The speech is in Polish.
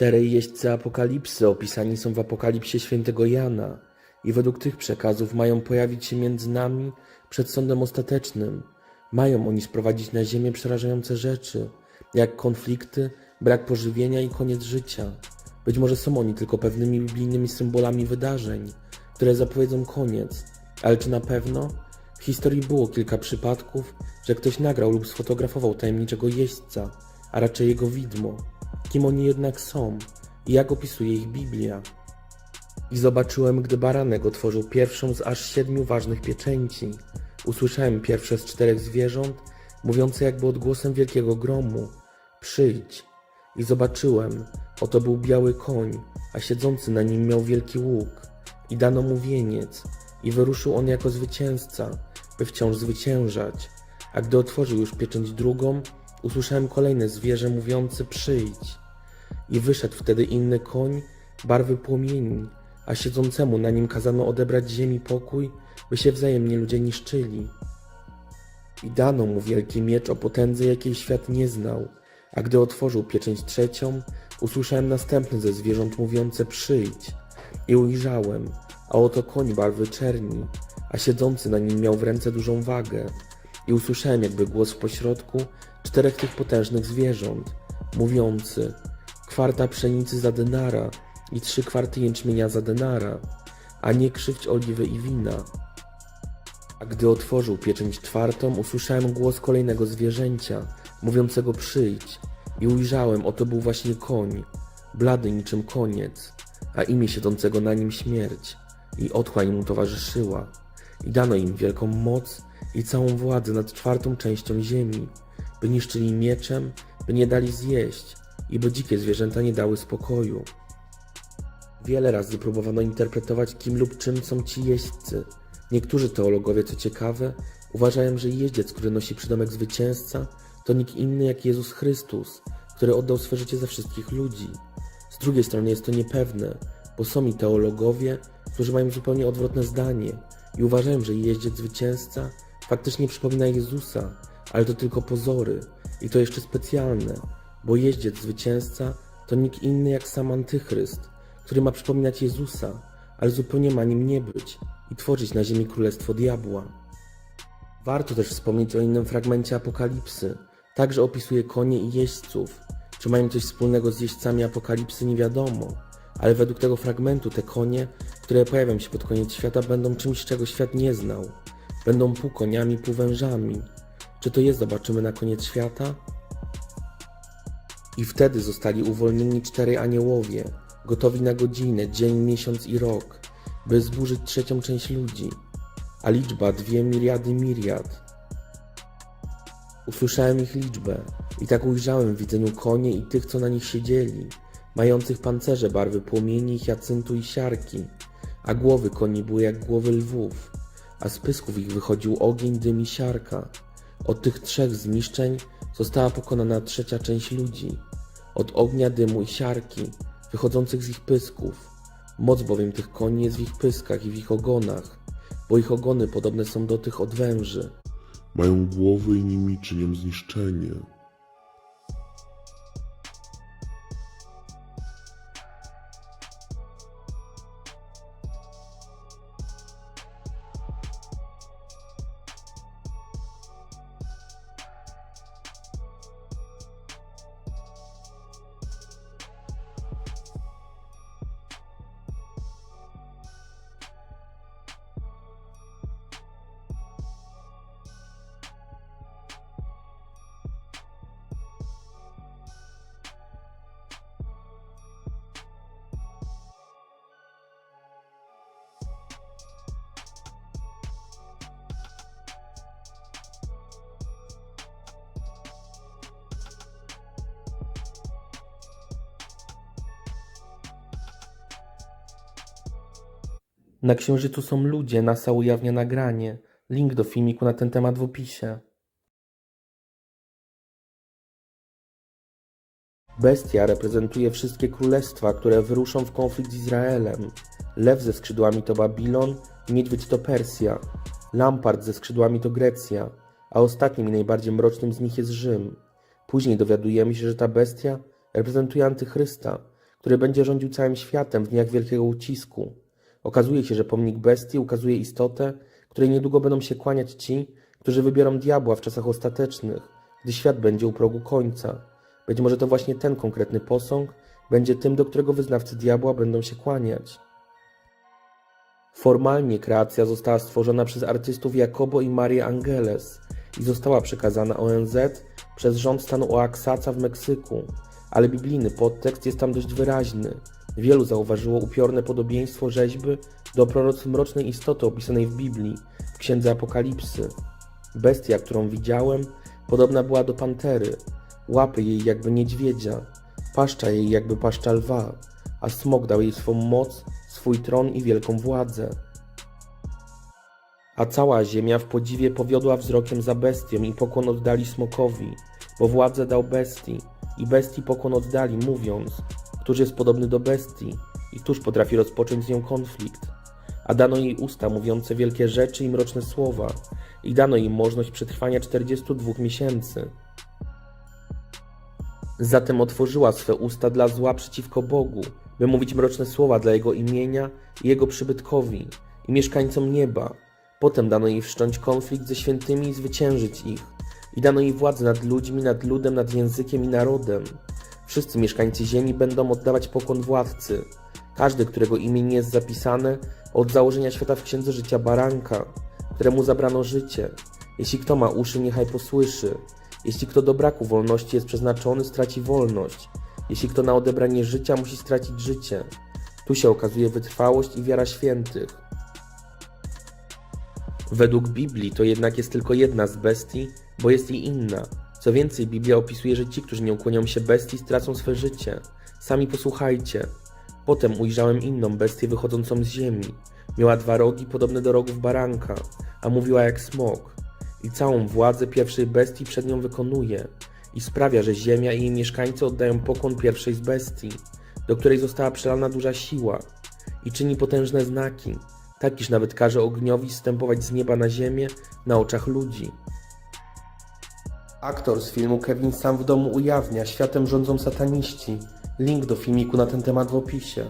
Czterej jeźdźcy apokalipsy opisani są w apokalipsie świętego Jana i według tych przekazów mają pojawić się między nami przed sądem ostatecznym. Mają oni sprowadzić na ziemię przerażające rzeczy, jak konflikty, brak pożywienia i koniec życia. Być może są oni tylko pewnymi biblijnymi symbolami wydarzeń, które zapowiedzą koniec, ale czy na pewno? W historii było kilka przypadków, że ktoś nagrał lub sfotografował tajemniczego jeźdźca, a raczej jego widmo. Kim oni jednak są i jak opisuje ich Biblia? I zobaczyłem, gdy baranek otworzył pierwszą z aż siedmiu ważnych pieczęci. Usłyszałem pierwsze z czterech zwierząt, mówiące jakby odgłosem wielkiego gromu: Przyjdź. I zobaczyłem, oto był biały koń, a siedzący na nim miał wielki łuk. I dano mu wieniec, i wyruszył on jako zwycięzca, by wciąż zwyciężać. A gdy otworzył już pieczęć drugą, usłyszałem kolejne zwierzę mówiące: Przyjdź. I wyszedł wtedy inny koń, barwy płomieni, a siedzącemu na nim kazano odebrać ziemi pokój, by się wzajemnie ludzie niszczyli. I dano mu wielki miecz o potędze, jakiej świat nie znał. A gdy otworzył pieczęć trzecią, usłyszałem następne ze zwierząt mówiące przyjdź. I ujrzałem, a oto koń barwy czerni, a siedzący na nim miał w ręce dużą wagę. I usłyszałem jakby głos w pośrodku czterech tych potężnych zwierząt, mówiący kwarta pszenicy za denara i trzy kwarty jęczmienia za denara, a nie krzywdź oliwy i wina. A gdy otworzył pieczęć czwartą, usłyszałem głos kolejnego zwierzęcia, mówiącego przyjdź. I ujrzałem, oto był właśnie koń, blady niczym koniec, a imię siedzącego na nim śmierć. I otchłań mu towarzyszyła. I dano im wielką moc i całą władzę nad czwartą częścią ziemi, by niszczyli mieczem, by nie dali zjeść i by dzikie zwierzęta nie dały spokoju. Wiele razy próbowano interpretować, kim lub czym są ci jeźdźcy. Niektórzy teologowie, co ciekawe, uważają, że jeździec, który nosi przydomek zwycięzca, to nikt inny jak Jezus Chrystus, który oddał swe życie za wszystkich ludzi. Z drugiej strony jest to niepewne, bo są i teologowie, którzy mają zupełnie odwrotne zdanie i uważają, że jeździec zwycięzca faktycznie przypomina Jezusa, ale to tylko pozory i to jeszcze specjalne, bo jeździec zwycięzca to nikt inny jak sam Antychryst, który ma przypominać Jezusa, ale zupełnie ma nim nie być i tworzyć na ziemi królestwo diabła. Warto też wspomnieć o innym fragmencie Apokalipsy. Także opisuje konie i jeźdźców. Czy mają coś wspólnego z jeźdźcami Apokalipsy nie wiadomo, ale według tego fragmentu te konie, które pojawią się pod koniec świata, będą czymś, czego świat nie znał. Będą pół koniami, pół wężami. Czy to jest, zobaczymy na koniec świata? I wtedy zostali uwolnieni czterej aniołowie, gotowi na godzinę, dzień, miesiąc i rok, by zburzyć trzecią część ludzi, a liczba dwie miliardy miriad. Usłyszałem ich liczbę i tak ujrzałem w widzeniu konie i tych, co na nich siedzieli, mających pancerze barwy płomieni, hiacyntu i siarki, a głowy koni były jak głowy lwów, a z pysków ich wychodził ogień, dym i siarka. Od tych trzech zniszczeń została pokonana trzecia część ludzi. Od ognia, dymu i siarki, wychodzących z ich pysków. Moc bowiem tych koni jest w ich pyskach i w ich ogonach, bo ich ogony podobne są do tych od węży. Mają głowy i nimi czynią zniszczenie. Na księżycu są ludzie, NASA ujawnia nagranie. Link do filmiku na ten temat w opisie. Bestia reprezentuje wszystkie królestwa, które wyruszą w konflikt z Izraelem. Lew ze skrzydłami to Babilon, niedźwiedź to Persja, Lampart ze skrzydłami to Grecja, a ostatnim i najbardziej mrocznym z nich jest Rzym. Później dowiadujemy się, że ta bestia reprezentuje Antychrysta, który będzie rządził całym światem w dniach wielkiego ucisku. Okazuje się, że pomnik bestii ukazuje istotę, której niedługo będą się kłaniać ci, którzy wybiorą diabła w czasach ostatecznych, gdy świat będzie u progu końca. Być może to właśnie ten konkretny posąg będzie tym, do którego wyznawcy diabła będą się kłaniać. Formalnie kreacja została stworzona przez artystów Jacobo i Marię Angeles i została przekazana ONZ przez rząd stanu Oaxaca w Meksyku, ale biblijny podtekst jest tam dość wyraźny. Wielu zauważyło upiorne podobieństwo rzeźby do proroctw mrocznej istoty opisanej w Biblii, w Księdze Apokalipsy. Bestia, którą widziałem, podobna była do pantery, łapy jej jakby niedźwiedzia, paszcza jej jakby paszcza lwa, a smok dał jej swą moc, swój tron i wielką władzę. A cała ziemia w podziwie powiodła wzrokiem za bestią i pokłon oddali smokowi, bo władzę dał bestii i bestii pokłon oddali, mówiąc, któż jest podobny do bestii i któż potrafi rozpocząć z nią konflikt. A dano jej usta mówiące wielkie rzeczy i mroczne słowa i dano jej możność przetrwania 42 miesięcy. Zatem otworzyła swe usta dla zła przeciwko Bogu, by mówić mroczne słowa dla Jego imienia i Jego przybytkowi i mieszkańcom nieba. Potem dano jej wszcząć konflikt ze świętymi i zwyciężyć ich. I dano jej władzę nad ludźmi, nad ludem, nad językiem i narodem. Wszyscy mieszkańcy ziemi będą oddawać pokłon władcy. Każdy, którego imię nie jest zapisane od założenia świata w księdze życia baranka, któremu zabrano życie. Jeśli kto ma uszy, niechaj posłyszy. Jeśli kto do braku wolności jest przeznaczony, straci wolność. Jeśli kto na odebranie życia musi stracić życie. Tu się okazuje wytrwałość i wiara świętych. Według Biblii to jednak jest tylko jedna z bestii, bo jest i inna. Co więcej, Biblia opisuje, że ci, którzy nie ukłonią się bestii, stracą swe życie. Sami posłuchajcie. Potem ujrzałem inną bestię wychodzącą z ziemi. Miała dwa rogi podobne do rogów baranka, a mówiła jak smok. I całą władzę pierwszej bestii przed nią wykonuje i sprawia, że ziemia i jej mieszkańcy oddają pokłon pierwszej z bestii, do której została przelana duża siła i czyni potężne znaki, tak iż nawet każe ogniowi stępować z nieba na ziemię na oczach ludzi. Aktor z filmu Kevin sam w domu ujawnia, światem rządzą sataniści. Link do filmiku na ten temat w opisie.